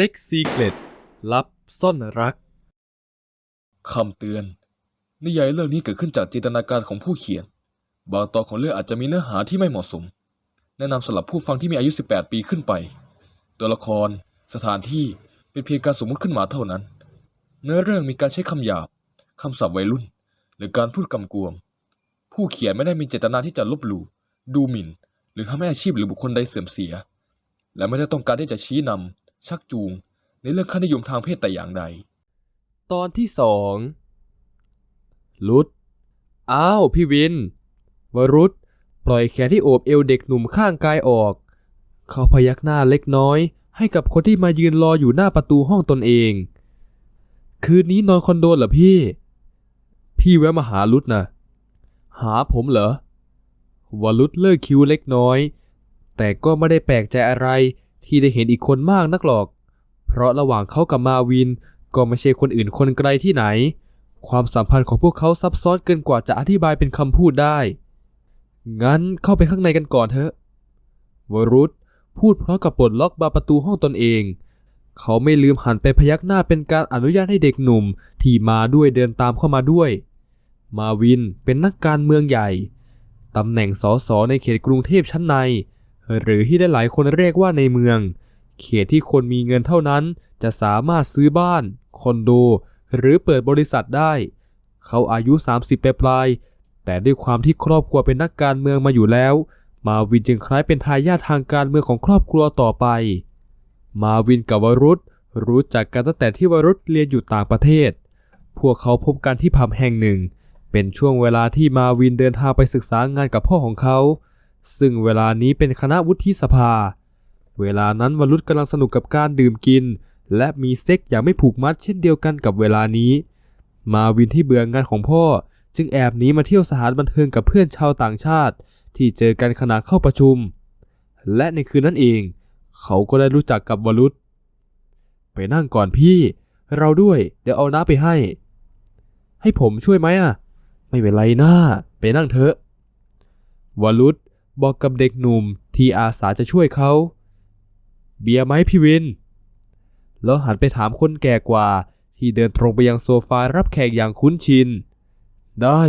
ซ็กซีเ e ตลับซ่อนรัก คำเตือน นิยายเรื่องนี้เกิดขึ้นจากจินตนาการของผู้เขียน บางตอนของเรื่องอาจจะมีเนื้อหาที่ไม่เหมาะสม แนะนำสำหรับผู้ฟังที่มีอายุ 18 ปีขึ้นไป ตัวละคร สถานที่เป็นเพียงการสมมติขึ้นมาเท่านั้น เนื้อเรื่องมีการใช้คำหยาบคำศัพท์วัยรุ่น หรือการพูดกำกวม ผู้เขียนไม่ได้มีเจตนาที่จะลบหลู่ดูหมิ่น หรือทำให้อาชีพหรือบุคคลใดเสื่อมเสีย และไม่ได้ต้องการที่จะชี้นำ ชักจูง ในเรื่องค่านิยมทางเพศแต่อย่างใด ตอนที่สองรุดอ้าว พี่วิน วรุษปล่อยแขนที่โอบเอวเด็กหนุ่มข้างกายออก เขาพยักหน้าเล็กน้อย ให้กับคนที่มายืนรออยู่หน้าประตูห้องตนเอง คืนนี้นอนคอนโดเหรอพี่ พี่แวะมาหารุดนะหาผมเหรอวรุษเลิกคิ้วเล็กน้อย แต่ก็ไม่ได้แปลกใจอะไร ที่ได้เห็นอีกคนมากนักหรอก เพราะระหว่างเขากับมาวินก็ไม่ใช่คนอื่นคนไกลที่ไหน ความสัมพันธ์ของพวกเขาซับซ้อนเกินกว่าจะอธิบายเป็นคำพูดได้ งั้นเข้าไปข้างในกันก่อนเถอะ วรุษพูดพราะกับปลดล็อกบานประตูห้องตนเอง เขาไม่ลืมหันไปพยักหน้าเป็นการอนุญาตให้เด็กหนุ่มที่มาด้วยเดินตามเข้ามาด้วย มาวินเป็นนักการเมืองใหญ่ ตำแหน่งสสในเขตกรุงเทพชั้นใน หรือที่ได้หลายคนเรียกว่าในเมือง เขตที่คนมีเงินเท่านั้นจะสามารถซื้อบ้าน คอนโด หรือเปิดบริษัทได้ เขาอายุ 30ปลายๆแต่ด้วยความที่ครอบครัวเป็นนักการเมืองมาอยู่แล้ว มาวินจึงคล้ายเป็นทายาททางการเมืองของครอบครัวต่อไป มาวินกับวรุษรู้จักกันตั้งแต่ที่วรุษเรียนอยู่ต่างประเทศ พวกเขาพบกันที่ผับแห่งหนึ่ง เป็นช่วงเวลาที่มาวินเดินทางไปศึกษางานกับพ่อของเขา ซึ่งเวลานี้เป็นคณะวุฒิสภา เวลานั้นวรุษกำลังสนุกกับการดื่มกิน และมีเซ็กอย่างไม่ผูกมัดเช่นเดียวกันกับเวลานี้ มาวินที่เบื่องานของพ่อ จึงแอบหนีมาเที่ยวสถานบันเทิงกับเพื่อนชาวต่างชาติ ที่เจอกันขณะเข้าประชุม และในคืนนั้นเอง เขาก็ได้รู้จักกับวรุษไปนั่งก่อนพี่ เราด้วย เดี๋ยวเอาน้ำไปให้ ให้ผมช่วยไหมอะ ไม่เป็นไรนะไปนั่งเถอะวรุษ บอกกับเด็กหนุ่มที่อาสาจะช่วยเขา เบียร์ไหมพี่วิน แล้วหันไปถามคนแก่กว่า ที่เดินตรงไปยังโซฟารับแขกอย่างคุ้นชิน ได้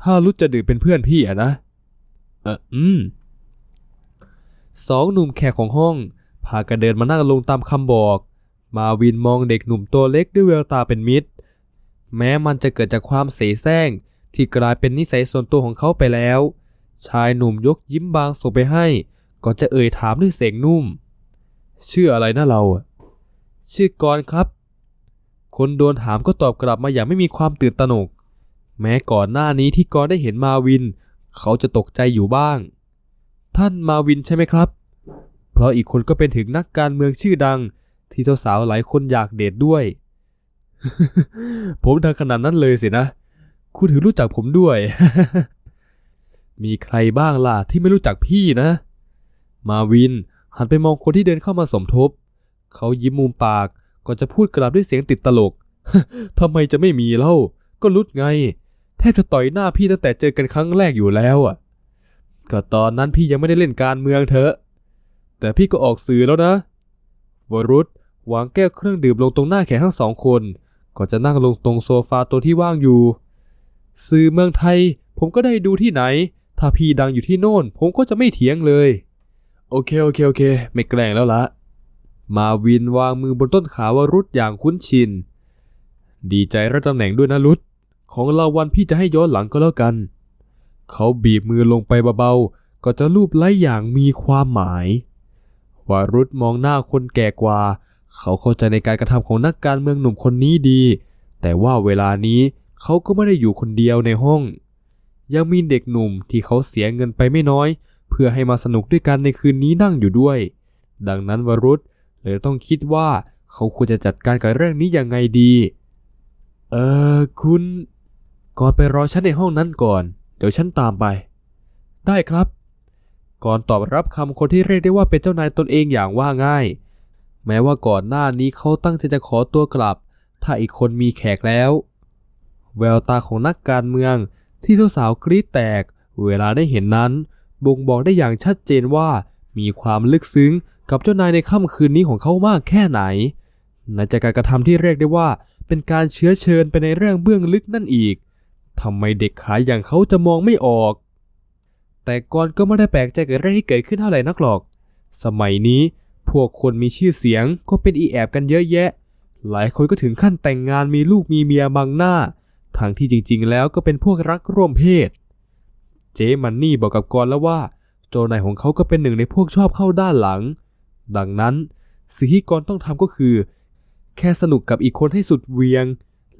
ถ้ารุษจะดื่มเป็นเพื่อนพี่อะนะ เอออืม สองหนุ่มแขกของห้อง พากันเดินมานั่งลงตามคำบอก มาวินมองเด็กหนุ่มตัวเล็กด้วยแววตาเป็นมิตร แม้มันจะเกิดจากความเสแสร้งที่กลายเป็นนิสัยส่วนตัวของเขาไปแล้ว ชายหนุ่มยกยิ้มบางส่งไปให้ ก่อนจะเอ่ยถามด้วยเสียงนุ่ม ชื่ออะไรนะเรา ชื่อกรครับ คนโดนถามก็ตอบกลับมาอย่างไม่มีความตื่นตระหนก แม้ก่อนหน้านี้ที่กรได้เห็นมาวิน เขาจะตกใจอยู่บ้าง ท่านมาวินใช่ไหมครับ เพราะอีกคนก็เป็นถึงนักการเมืองชื่อดัง ที่สาวๆหลายคนอยากเดทด้วย ผมดังขนาดนั้นเลยสินะ คุณถึงรู้จักผมด้วย มีใครบ้างล่ะที่ไม่รู้จักพี่นะ มาวินหันไปมองคนที่เดินเข้ามาสมทบ เขายิ้มมุมปากก่อนจะพูดกลับด้วยเสียงติดตลกทำไมจะไม่มีเล่า ก็รุดไง แทบจะต่อยหน้าพี่ตั้งแต่เจอกันครั้งแรกอยู่แล้วอะ ก็ตอนนั้นพี่ยังไม่ได้เล่นการเมืองเถอะ แต่พี่ก็ออกสื่อแล้วนะ วรุษวางแก้วเครื่องดื่มลงตรงหน้าแขกทั้งสองคน ก่อนจะนั่งลงตรงโซฟาตัวที่ว่างอยู่ สื่อเมืองไทย ผมก็ได้ดูที่ไหน ถ้าพี่ดังอยู่ที่โน่น ผมก็จะไม่เถียงเลย โอเคโอเคโอเค ไม่แกล้งแล้วละ มาวินวางมือบนต้นขาวรุษอย่างคุ้นชิน ดีใจรับตำแหน่งด้วยนะรุษของเราวันพี่จะให้ย้อนหลังก็แล้วกัน เขาบีบมือลงไปเบาๆ ก็จะลูบไล้อย่างมีความหมาย วารุษมองหน้าคนแก่กว่า เขาเข้าใจในการกระทำของนักการเมืองหนุ่มคนนี้ดี แต่ว่าเวลานี้เขาก็ไม่ได้อยู่คนเดียวในห้อง ยังมีเด็กหนุ่มที่เขาเสียเงินไปไม่น้อย เพื่อให้มาสนุกด้วยกันในคืนนี้นั่งอยู่ด้วย ดังนั้นวรุษเลยต้องคิดว่าเขาควรจะจัดการกับเรื่องนี้ยังไงดี เออคุณ ก่อนไปรอฉันในห้องนั้นก่อน เดี๋ยวฉันตามไป ได้ครับ ก่อนตอบรับคำคนที่เรียกได้ว่าเป็นเจ้านายตนเองอย่างว่าง่าย แม้ว่าก่อนหน้านี้เขาตั้งใจจะขอตัวกลับ ถ้าอีกคนมีแขกแล้ว แววตาของนักการเมือง ที่เจ้าสาวกรีดแตก เวลาได้เห็นนั้น บ่งบอกได้อย่างชัดเจนว่า มีความลึกซึ้งกับเจ้านายในค่ำคืนนี้ของเขามากแค่ไหนไหนจะการกระทำที่เรียกได้ว่า เป็นการเชื้อเชิญไปในเรื่องเบื้องลึกนั่นอีกทำไมเด็กขายอย่างเขาจะมองไม่ออก แต่ก่อนก็ไม่ได้แปลกใจกับเรื่องที่เกิดขึ้นเท่าไหร่นักหรอก สมัยนี้พวกคนมีชื่อเสียงก็เป็นอีแอบกันเยอะแยะ หลายคนก็ถึงขั้นแต่งงานมีลูกมีเมียบังหน้า ทั้งที่จริงๆ แล้วก็เป็นพวกรักร่วมเพศ เจมันนี่บอกกับกรแล้วว่า โจนายของเขาก็เป็นหนึ่งในพวกชอบเข้าด้านหลัง ดังนั้นสิ่งที่กรต้องทำก็คือ แค่สนุกกับอีกคนให้สุดเวียง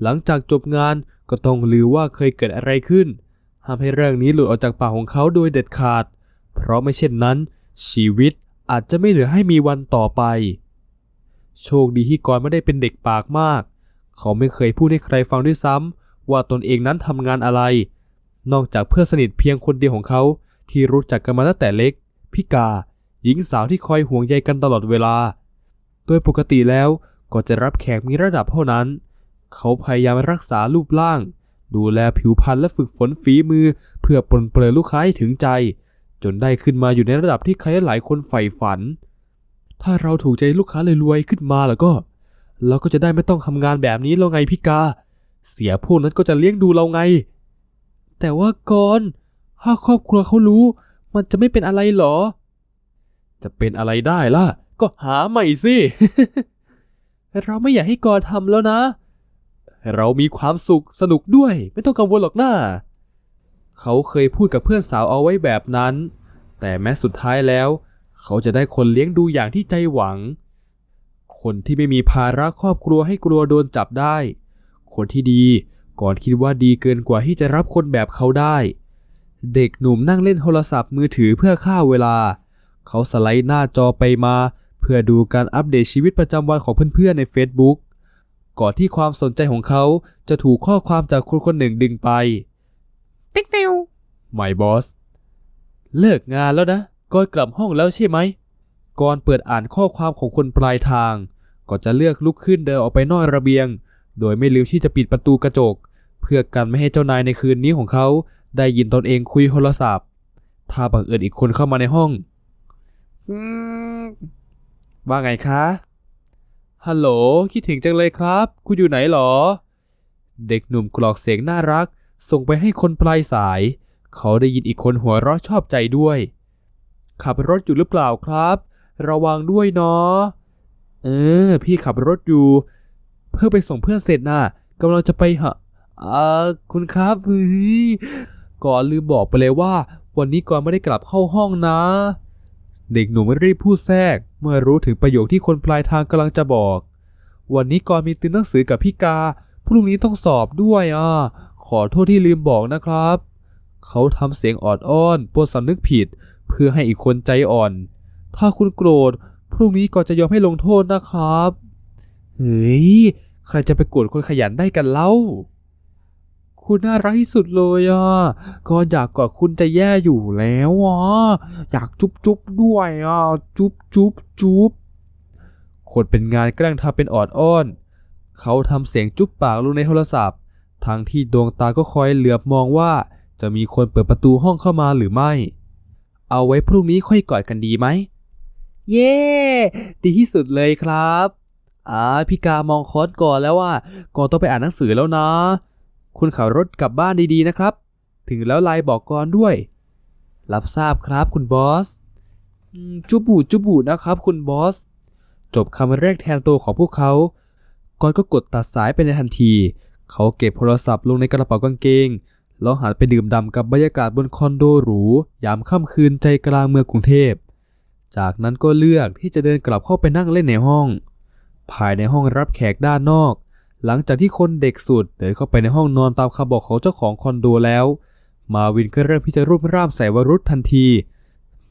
หลังจากจบงานก็ต้องลือว่าเคยเกิดอะไรขึ้น ห้ามให้เรื่องนี้หลุดออกจากปากของเขาโดยเด็ดขาด เพราะไม่เช่นนั้น ชีวิตอาจจะไม่เหลือให้มีวันต่อไป โชคดีที่กรไม่ได้เป็นเด็กปากมาก เขาไม่เคยพูดให้ใครฟังด้วยซ้ำ ว่าตนเองนั้นทำงานอะไร นอกจากเพื่อนสนิทเพียงคนเดียวของเขาที่รู้จักกันมาตั้งแต่เล็ก พิกา หญิงสาวที่คอยห่วงใยกันตลอดเวลา โดยปกติแล้วก็จะรับแขกมีระดับเท่านั้น เขาพยายามรักษารูปร่าง ดูแลผิวพรรณและฝึกฝนฝีมือ เพื่อปลนเปลือลูกค้าให้ถึงใจ จนได้ขึ้นมาอยู่ในระดับที่ใครหลายคนใฝ่ฝัน ถ้าเราถูกใจลูกค้ารวยๆขึ้นมาแล้วก็ เราก็จะได้ไม่ต้องทำงานแบบนี้แล้วไงพี่กา เสียพวกนั้นก็จะเลี้ยงดูเราไง แต่ว่าก่อนถ้าครอบครัวเขารู้ มันจะไม่เป็นอะไรหรอ จะเป็นอะไรได้ล่ะ ก็หาใหม่สิเราไม่อยากให้กอนทำแล้วนะ เรามีความสุขสนุกด้วย ไม่ต้องกังวลหรอกนะ้าเขาเคยพูดกับเพื่อนสาวเอาไว้แบบนั้น แต่แม้สุดท้ายแล้ว เขาจะได้คนเลี้ยงดูอย่างที่ใจหวัง คนที่ไม่มีภาระครอบครัวให้กลัวโดนจับได้ คนที่ดี ก่อนคิดว่าดีเกินกว่าที่จะรับคนแบบเขาได้ เด็กหนุ่มนั่งเล่นโทรศัพท์มือถือเพื่อฆ่าเวลา เขาสไลด์หน้าจอไปมา เพื่อดูการอัปเดตชีวิตประจำวันของเพื่อนๆใน Facebook ก่อนที่ความสนใจของเขาจะถูกข้อความจากคนคนหนึ่งดึงไป ติ๊กเตียวไม่บอส เลิกงานแล้วนะก่อนกลับห้องแล้วใช่ไหม ก่อนเปิดอ่านข้อความของคนปลายทาง ก็จะเลือกลุกขึ้นเดินออกไปนอกระเบียง โดยไม่ลืมที่จะปิดประตูกระจก เพื่อกันไม่ให้เจ้านายในคืนนี้ของเขาได้ยินตนเองคุยโทรศัพท์ ถ้าบังเอิญอีกคนเข้ามาในห้องว่าไงคะ ฮัลโหล คิดถึงจังเลยครับ คุณอยู่ไหนหรอ เด็กหนุ่มกรอกเสียงน่ารัก ส่งไปให้คนปลายสาย เขาได้ยินอีกคนหัวเราะชอบใจด้วย ขับรถอยู่หรือเปล่าครับ ระวังด้วยเนาะ เออ พี่ขับรถอยู่ เพื่อไปส่งเพื่อนเสร็จน่ะกำลังจะไปหาอ่าคุณครับเฮ้ยก่อนลืมบอกไปเลยว่า วันนี้ก่อนไม่ได้กลับเข้าห้องนะ เด็กหนุ่มรีบพูดแทรก เมื่อรู้ถึงประโยคที่คนปลายทางกำลังจะบอก วันนี้ก่อนมีติวหนังสือกับพี่กาพรุ่งนี้ต้องสอบด้วยอะขอโทษที่ลืมบอกนะครับ เขาทำเสียงออดอ้อนปวดสำนึกผิด เพื่อให้อีกคนใจอ่อน ถ้าคุณโกรธ พรุ่งนี้ก่อนจะยอมให้ลงโทษนะครับ เฮ้ย ใครจะไปโกรธคนขยันได้กันเล่า คุณน่ารักที่สุดเลยอะ ก็อยากกอดคุณจะแย่อยู่แล้วอะ อยากจุ๊บจุ๊บด้วยอะ จุ๊บจุ๊บจุ๊บคนเป็นงานแกล้งทำเป็นออดอ้อน เขาทำเสียงจุ๊บปากลงในโทรศัพท์ ทั้งที่ดวงตาก็คอยเหลือบมองว่าจะมีคนเปิดประตูห้องเข้ามาหรือไม่ เอาไว้พรุ่งนี้ค่อยกอดกันดีไหม เย้ ดีที่สุดเลยครับ อ่าพี่กามองคอสก่อนแล้วว่าก่อนต้องไปอ่านหนังสือแล้วนะ คุณขับรถกลับบ้านดีๆนะครับ ถึงแล้วไลน์บอกก่อนด้วย รับทราบครับคุณบอสจุบูจุบูนะครับคุณบอส จบคำแรกแทนตัวของพวกเขาก่อนก็กดตัดสายไปในทันที เขาเก็บโทรศัพท์ลงในกระเป๋ากางเกง แล้วหันไปดื่มด่ำกับบรรยากาศบนคอนโดหรู ยามค่ำคืนใจกลางเมืองกรุงเทพ จากนั้นก็เลือกที่จะเดินกลับเข้าไปนั่งเล่นในห้อง ภายในห้องรับแขกด้านนอก หลังจากที่คนเด็กสุดเดินเข้าไปในห้องนอนตามคำบอกของเจ้าของคอนโดแล้ว มาวินก็เริ่มที่จะรูปร่ามใส่วรุษทันที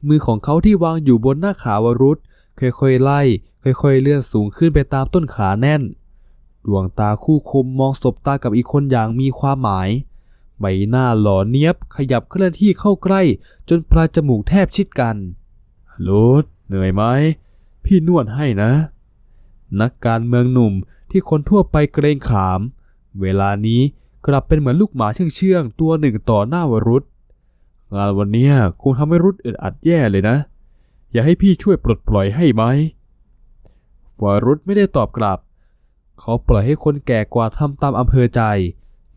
มือของเขาที่วางอยู่บนหน้าขาวรุษค่อยๆไล่ ค่อยๆ เลื่อนสูงขึ้นไปตามต้นขาแน่น ดวงตาคู่คมมองสบตากับอีกคนอย่างมีความหมาย ใบหน้าหล่อเนียบขยับเคลื่อนที่เข้าใกล้ จนปลายจมูกแทบชิดกันรุดเหนื่อยไหม พี่นวดให้นะ นักการเมืองหนุ่มที่คนทั่วไปเกรงขาม เวลานี้กลับเป็นเหมือนลูกหมาเชื่องๆตัวหนึ่งต่อหน้าวรุษงานวันนี้คงทำให้รุษอึดอัดแย่เลยนะ อย่าให้พี่ช่วยปลดปล่อยให้ไหมวรุษไม่ได้ตอบกลับ เขาปล่อยให้คนแก่กว่าทำตามอำเภอใจ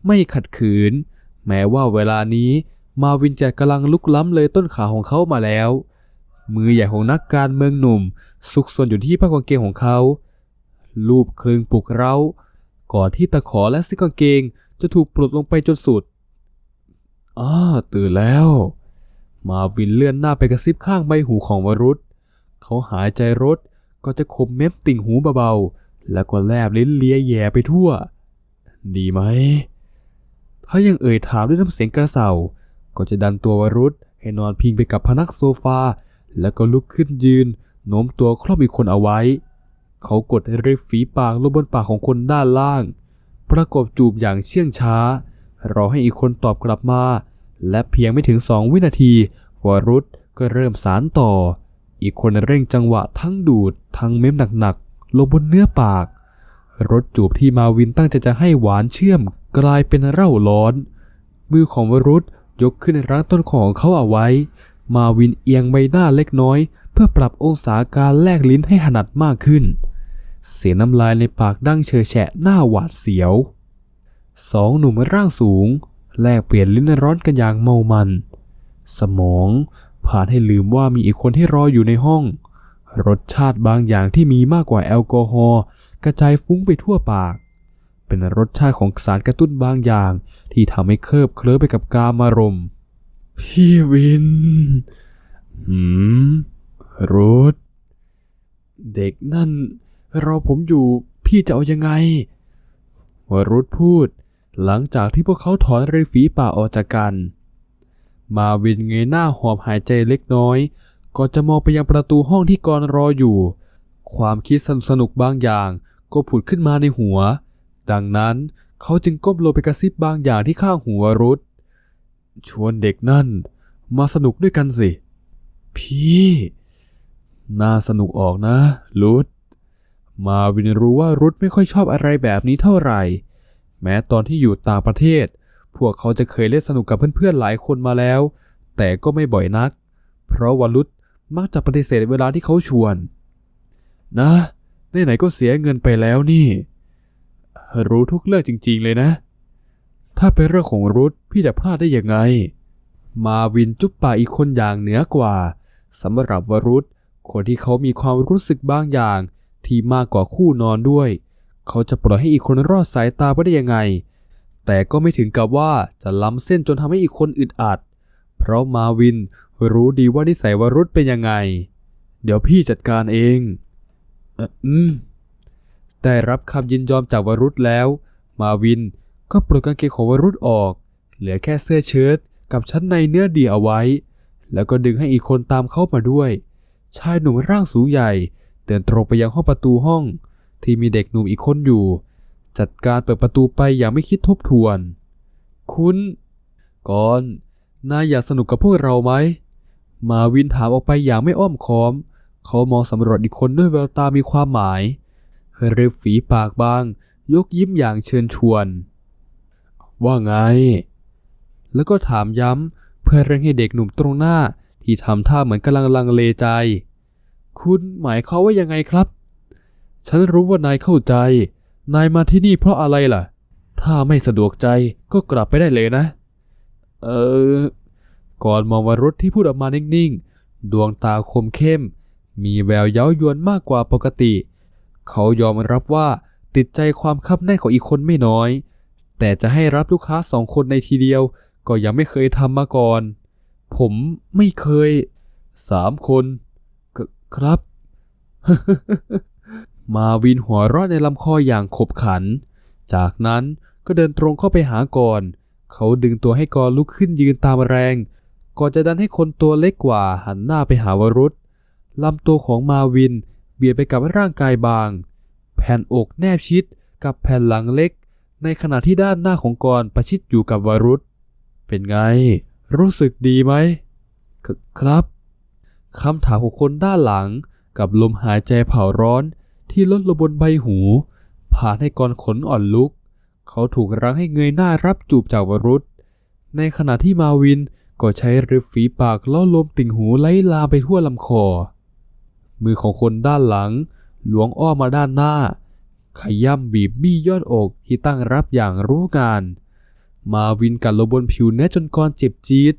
ไม่ขัดขืน แม้ว่าเวลานี้มาวินจะกำลังลุกล้ำเลยต้นขาของเขามาแล้ว มือใหญ่ของนักการเมืองหนุ่ม ซุกซนอยู่ที่ผ้ากางเกงของเขา ลูบคลึงปลุกเร้า ก่อนที่ตะขอและซิกกางเกงจะถูกปลดลงไปจนสุดอ้าตื่นแล้ว มาวินเลื่อนหน้าไปกระซิบข้างใบหูของวรุษ เขาหายใจรถก็จะคมเม็บติ่งหูเบาๆ แล้วก็แลบลิ้นเลียแย่ไปทั่ว ดีไหม ถ้ายังเอ่ยถามด้วยน้ำเสียงกระเซาก็จะดันตัววรุษให้นอนพิงไปกับพนักโซฟา แล้วก็ลุกขึ้นยืนโน้มตัวครอบอีกคนเอาไว้ เขากดริฟฝีปากลงบนปากของคนด้านล่าง ประกบจูบอย่างเชื่องช้า รอให้อีกคนตอบกลับมา และเพียงไม่ถึงสองวินาทีวรุษก็เริ่มสารต่อ อีกคนเร่งจังหวะทั้งดูด ทั้งเม้มหนักๆลงบนเนื้อปากรสจูบที่มาวินตั้งใจจะให้หวานเชื่อม กลายเป็นเร่าร้อน มือของวรุษยกขึ้นรั้งต้นของเขาเอาไว้ มาวินเอียงใบหน้าเล็กน้อย เพื่อปรับองศาการแลกลิ้นให้ถนัดมากขึ้น เสียน้ำลายในปากดั้งเชอแฉะหน้าหวาดเสียว สองหนุ่มร่างสูง แลกเปลี่ยนลิ้นร้อนกันอย่างเมามัน สมองผ่านให้ลืมว่ามีอีกคนที่รออยู่ในห้อง รสชาติบางอย่างที่มีมากกว่าแอลกอฮอล์กระจายฟุ้งไปทั่วปาก เป็นรสชาติของสารกระตุ้นบางอย่าง ที่ทำให้เคลิบเคลิ้มไปกับกามารมณ์ พี่วิน หืมรุดเด็กนั่น รอผมอยู่พี่จะเอายังไง วรุษพูด หลังจากที่พวกเขาถอนริฝีป่าออกจากกัน มาวินเงยหน้าหอบหายใจเล็กน้อยก่อนจะมองไปยังประตูห้องที่กรรออยู่ ความคิดสนุกบางอย่างก็ผุดขึ้นมาในหัว ดังนั้นเขาจึงก้มลงไปกระซิบบางอย่างที่ข้างหัวรุษชวนเด็กนั่น มาสนุกด้วยกันสิ พี่ น่าสนุกออกนะ รุด มาวินรู้ว่ารุดไม่ค่อยชอบอะไรแบบนี้เท่าไหร่ แม้ตอนที่อยู่ต่างประเทศ พวกเขาจะเคยเล่นสนุกกับเพื่อนๆหลายคนมาแล้ว แต่ก็ไม่บ่อยนัก เพราะวรุษมักจะปฏิเสธเวลาที่เขาชวน นะไหนๆก็เสียเงินไปแล้วนี่ รู้ทุกเรื่องจริงๆเลยนะ ถ้าเป็นเรื่องของรุธพี่จะพลาดได้ยังไง มาวินจุ๊บปากอีกคนอย่างเหนือกว่าสำหรับวรุธคนที่เขามีความรู้สึกบางอย่าง ที่มากกว่าคู่นอนด้วย เขาจะปล่อยให้อีกคนรอดสายตาไปได้ยังไง แต่ก็ไม่ถึงกับว่าจะล้ำเส้นจนทำให้อีกคนอึดอัด เพราะมาวินรู้ดีว่านิสัยวรุธเป็นยังไง เดี๋ยวพี่จัดการเองอืมได้รับคำยินยอมจากวรุษแล้ว มาวินก็ปลดกางเกงของวรุษออก เหลือแค่เสื้อเชิ้ตกับชั้นในเนื้อเดียวเอาไว้ แล้วก็ดึงให้อีกคนตามเข้ามาด้วย ชายหนุ่มร่างสูงใหญ่ เดินตรงไปยังห้องประตูห้องที่มีเด็กหนุ่มอีกคนอยู่ จัดการเปิดประตูไปอย่างไม่คิดทบทวน คุณก่อนนายอยากสนุกกับพวกเราไหม มาวินถามออกไปอย่างไม่อ้อมค้อม เขามองสำรวจอีกคนด้วยแววตามีความหมายริบฝีปากบาง ยกยิ้มอย่างเชิญชวน ว่าไง แล้วก็ถามย้ำเพื่อเร่งให้เด็กหนุ่มตรงหน้าที่ทำท่าเหมือนกำลังลังเลใจ คุณหมายเขามว่ายังไงครับ ฉันรู้ว่านายเข้าใจ นายมาที่นี่เพราะอะไรล่ะ ถ้าไม่สะดวกใจก็กลับไปได้เลยนะ เออ ก่อนมองวรุษที่พูดออกมานิ่งๆ ดวงตาคมเข้ม มีแววเย้ายวนมากกว่าปกติ เขายอมรับว่าติดใจความคับแน่นของอีกคนไม่น้อย แต่จะให้รับลูกค้าสองคนในทีเดียว ก็ยังไม่เคยทำมาก่อน ผมไม่เคยสามคน ครับ มาวินหัวเรอดในลำคออย่างขบขัน จากนั้นก็เดินตรงเข้าไปหากอนเขาดึงตัวให้กอนลุกขึ้นยืนตามแรง ก่อนจะดันให้คนตัวเล็กกว่าหันหน้าไปหาวรุษลำตัวของมาวินเบียดไปกับร่างกายบาง แผ่นอกแนบชิดกับแผ่นหลังเล็ก ในขณะที่ด้านหน้าของกรประชิดอยู่กับวรุษ เป็นไง รู้สึกดีไหมคครับ คำถามของคนด้านหลังกับลมหายใจเผาร้อนที่ลดลงบนใบหูผ่านให้กรขนอ่อนลุก เขาถูกรั้งให้เงยหน้ารับจูบจากวรุษ ในขณะที่มาวินก็ใช้ริบฝีปากล่อลมติ่งหูไล่ลาไปทั่วลำคอ มือของคนด้านหลังหลวงอ้อมมาด้านหน้า ขย่ำบีบบี้ยอดอกที่ตั้งรับอย่างรู้งาน มาวินกัดลงบนผิวเนื้อจนกรเจ็บจี๊ด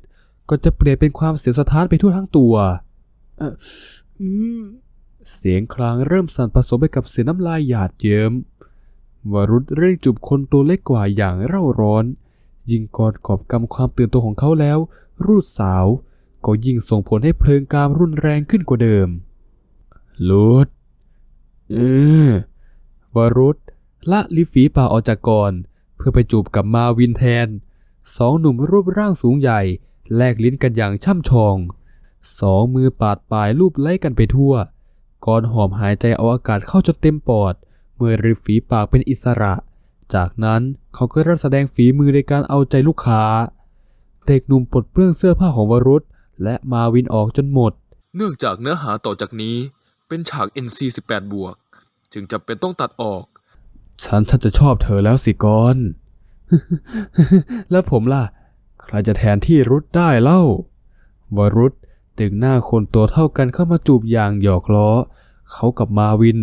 ก็จะเปลี่ยนเป็นความเสียวสะท้านไปทั่วทั้งตัว เสียงคลางเริ่มสั่นผสมไปกับเสียงน้ำลายหยาดเยิ้มวรุษเร่งจูบคนตัวเล็กกว่าอย่างเร่าร้อน ยิ่งกอดกอบกำความตื่นตัวของเขาแล้ว รูดสาว ก็ยิ่งส่งผลให้เพลิงกามรุนแรงขึ้นกว่าเดิมลุดเออวรุษละลิฟีป่าออกจากก่อน เพื่อไปจูบกับมาวินแทน สองหนุ่มรูปร่างสูงใหญ่ แลกลิ้นกันอย่างช่ำชอง สองมือปาดปลายรูปไล่กันไปทั่ว ก่อนหอมหายใจเอาอากาศเข้าจนเต็มปอด เมื่อริมฝีปากเป็นอิสระ จากนั้นเขาก็เริ่มแสดงฝีมือในการเอาใจลูกค้า เด็กหนุ่มปลดเปลื้องเสื้อผ้าของวรุษและมาวินออกจนหมด เนื่องจากเนื้อหาต่อจากนี้เป็นฉาก NC 18บวก จึงจำเป็นต้องตัดออก ฉันชักจะชอบเธอแล้วสิกอนแล้วผมล่ะ ใครจะแทนที่รุดได้เล่า วรุษ ดึงหน้าคนตัวเท่ากันเข้ามาจูบอย่างหยอกล้อ เขากับมาวิน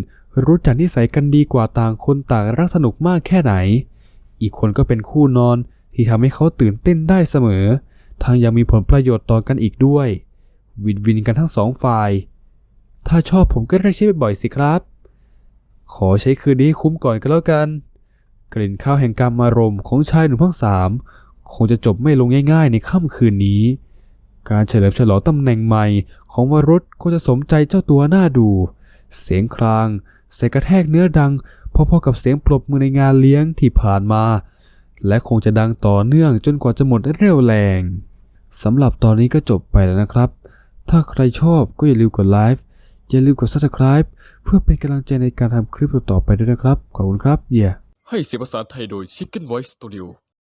รู้จักนิสัยกันดีกว่าต่างคนต่างรักสนุกมากแค่ไหน อีกคนก็เป็นคู่นอนที่ทำให้เขาตื่นเต้นได้เสมอ ทางยังมีผลประโยชน์ต่อกันอีกด้วย วินวินกันทั้งสองฝ่าย ถ้าชอบผมก็เรียกใช้บ่อยๆสิครับ ขอใช้คืนนี้คุ้มก่อนก็แล้วกัน กลิ่นข้าวแห่งกรรมารมณ์ของชายหนุ่มทั้งสามคงจะจบไม่ลงง่ายๆในค่ำคืนนี้ การเฉลิมฉลองตำแหน่งใหม่ของวรุษคงจะสมใจเจ้าตัวหน้าดู เสียงครางเสียงกระแทกเนื้อดังพอๆกับเสียงปรบมือในงานเลี้ยงที่ผ่านมา และคงจะดังต่อเนื่องจนกว่าจะหมดเรี่ยวแรงสำหรับตอนนี้ก็จบไปแล้วนะครับ ถ้าใครชอบก็อย่าลืมกดไลค์อย่าลืมกด subscribe เพื่อเป็นกำลังใจในการทำคลิปต่อไปด้วยนะครับ ขอบคุณครับ เย่ให้เสียงภาษาไทยโดย Chicken Voice Studio